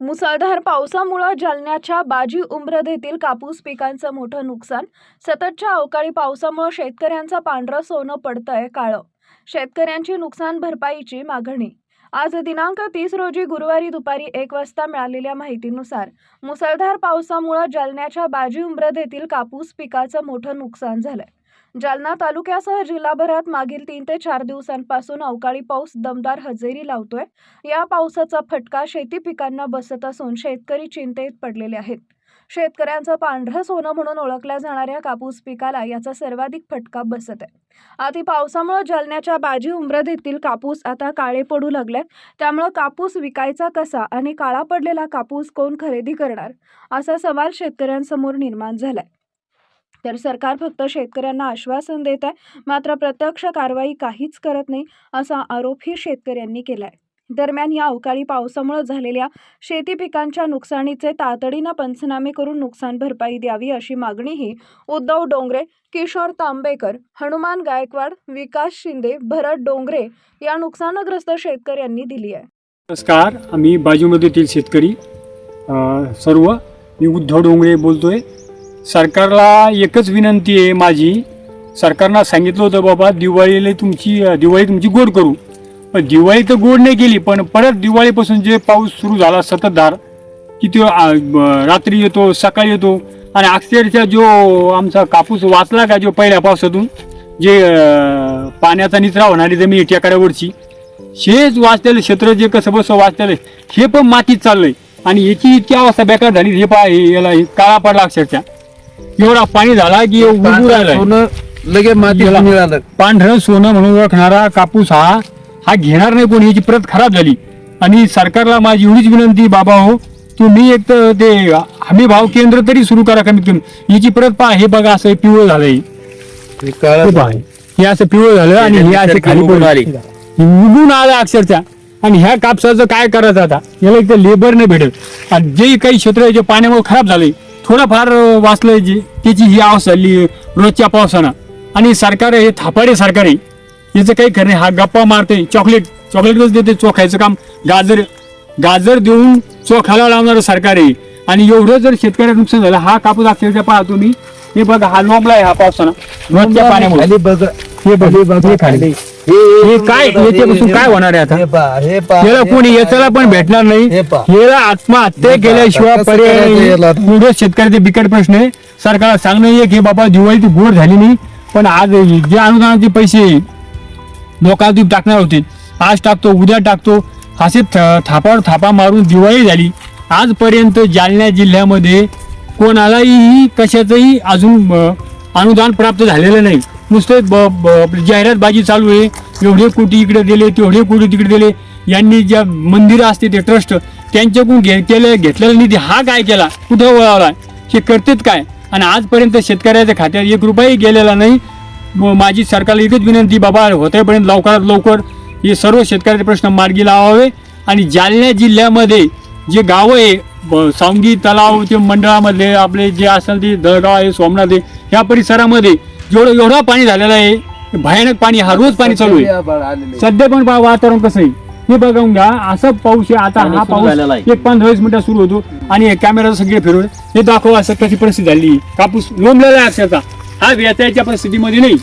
मुसळधार पावसामुळे जालन्याच्या बाजी उमरद येथील कापूस पिकांचं मोठं नुकसान. सततच्या अवकाळी पावसामुळे शेतकऱ्यांचं पांढरं सोनं पडतंय काळं. शेतकऱ्यांची नुकसान भरपाईची मागणी. आज दिनांक तीस रोजी गुरुवारी दुपारी एक वाजता मिळालेल्या माहितीनुसार मुसळधार पावसामुळे जालन्याच्या बाजी उमरद येथील कापूस पिकाचं मोठं नुकसान झालंय. जालना तालुक्यासह जिल्हाभरात मागील तीन ते चार दिवसांपासून अवकाळी पाऊस दमदार हजेरी लावतोय. या पावसाचा फटका शेती पिकांना बसत असून शेतकरी चिंतेत पडलेले आहेत. शेतकऱ्यांचं पांढरं सोनं म्हणून ओळखल्या जाणाऱ्या कापूस पिकाला याचा सर्वाधिक फटका बसत आहे. आधी पावसामुळे जालन्याच्या बाजी उमरद येथील कापूस आता काळे पडू लागले त्यामुळं कापूस विकायचा कसा आणि काळा पडलेला कापूस कोण खरेदी करणार? असा सवाल शेतकऱ्यांसमोर निर्माण झालाय. तर सरकार फक्त शेतकऱ्यांना आश्वासन देत आहे मात्र प्रत्यक्ष कारवाई काहीच करत नाही असा आरोपही शेतकऱ्यांनी केलाय. दरम्यान या अवकाळी पावसामुळे झालेल्या शेती पिकांच्या नुकसानीचे तातडीनं पंचनामे करून नुकसान भरपाई द्यावी अशी मागणीही उद्धव डोंगरे किशोर तांबेकर हनुमान गायकवाड विकास शिंदे भरत डोंगरे या नुकसानग्रस्त शेतकऱ्यांनी दिली आहे. नमस्कार आम्ही बाजूमध्येतील शेतकरी सर्व मी उद्धव डोंगरे बोलतोय. सरकारला एकच विनंती आहे माझी. सरकारनं सांगितलं होतं बाबा दिवाळीला तुमची दिवाळी तुमची गोड करू. पण दिवाळी तर गोड नाही केली पण परत दिवाळीपासून जे पाऊस सुरू झाला सततधार की तो रात्री येतो सकाळी येतो आणि अक्षरशः जो आमचा कापूस वाचला का जो पहिल्या पावसातून जे पाण्याचा निचरा होणारी जमीन आहे टेकड्यावरची हेच वाचलेलं क्षेत्र जे कसं बसं वाचलेलं हे पण मातीत चाललंय. आणि याची इतकी अवस्था बेकार झाली हे पा याला हे काळा पडला अक्षरशः. एवढा पाणी झाला की उगू राहिलाय. सोनं लगे गेला. मिळालं पांढरं सोनं म्हणून ओळखणारा कापूस हा हा घेणार नाही कोणी याची प्रत खराब झाली. आणि सरकारला माझी एवढीच विनंती बाबा हो तुम्ही एक तर ते हमी भाव केंद्र तरी सुरू करा कमीत कमी याची प्रत पहा हे बघा असं पिवळं झालंय. हे असं पिवळं झालं आणि हे असे खाली उगून आली. अक्षरशः. आणि ह्या कापसाचं काय करायचं आता? याला एक तर लेबर नाही भेटत आणि जे काही क्षेत्र आहे जे पाण्यामुळे खराब झालंय थोडंफार अं, वाचलंय जे त्याची ही अवस्था झाली रोजच्या पावसानं. आणि सरकार हे थापाडे सरकार आहे. याचं काही नाही. हा गप्पा मारते चॉकलेट चॉकलेटच देते चोखायचं काम गाजर गाजर देऊन चोखाला लावणारं सरकार आहे. आणि एवढं जर शेतकऱ्याचं नुकसान झालं हा कापूस अक्षरशः पहा तुम्ही. हे बघा हा लोंबला आहे हा पावसानं. रोजच्या पाण्यामुळे. खाली बघ. हे बघ. हे खाली. हे काय याच्यापासून काय होणार आहे आता हे पहा हे याला हे कोणी. याच्याला पण भेटणार नाही हे पहा. याला आत्महत्या हे. केल्याशिवाय कसं पर्याय करायचं याला? नाही एवढं शेतकऱ्याचे बिकट प्रश्न आहे सरकारला सांगणं आहे की बाबा दिवाळीची गोड झाली नाही पण आज जे अनुदानाचे पैसे लोकांना टाकणार होते आज टाकतो उद्या टाकतो असे थ- थापावर थापा मारून दिवाळी झाली आजपर्यंत जालना जिल्ह्यामध्ये कोणालाही कशाचंही अजून अ, अनुदान प्राप्त झालेलं नाही नुसते ब ब- आपली जाहिरातबाजी चालू आहे. एवढे कोटी इकडे दिले तेवढे कोटी तिकडे दिले. यांनी ज्या मंदिरं असते ते ट्रस्ट त्यांच्याकडून घे केले घेतलेला निधी हा काय केला? कुठं वळवला? हे करतेत काय? आणि आजपर्यंत शेतकऱ्याच्या खात्यात एक रुपयाही गेलेला नाही. माझी सरकारला एकच विनंती बाबा होतेपर्यंत लवकरात लवकर हे सर्व शेतकऱ्याचे प्रश्न मार्गी लावावे. आणि जालना जिल्ह्यामध्ये जे गावं आहे ब- सावंगी तलाव ते मंडळामधले आपले जे असेल ते दळगाव आहे सोमनाथ आहे या परिसरामध्ये जेवढं एवढं पाणी झालेलं आहे भयानक पाणी हा रोज पाणी चालू आहे. सध्या पण पहा वातावरण कसं आहे. हे बघून घ्या असं पाऊस आहे आता हा पाऊस आहे. एक पंधरा वीस मिनिटं सुरू होतो आणि कॅमेरा सगळे फिरवले हे दाखवा असं कशी परिस्थिती झाली. कापूस लोंबलेला आहे अक्षरचा हा व्यथाच्या परिस्थितीमध्ये नाही.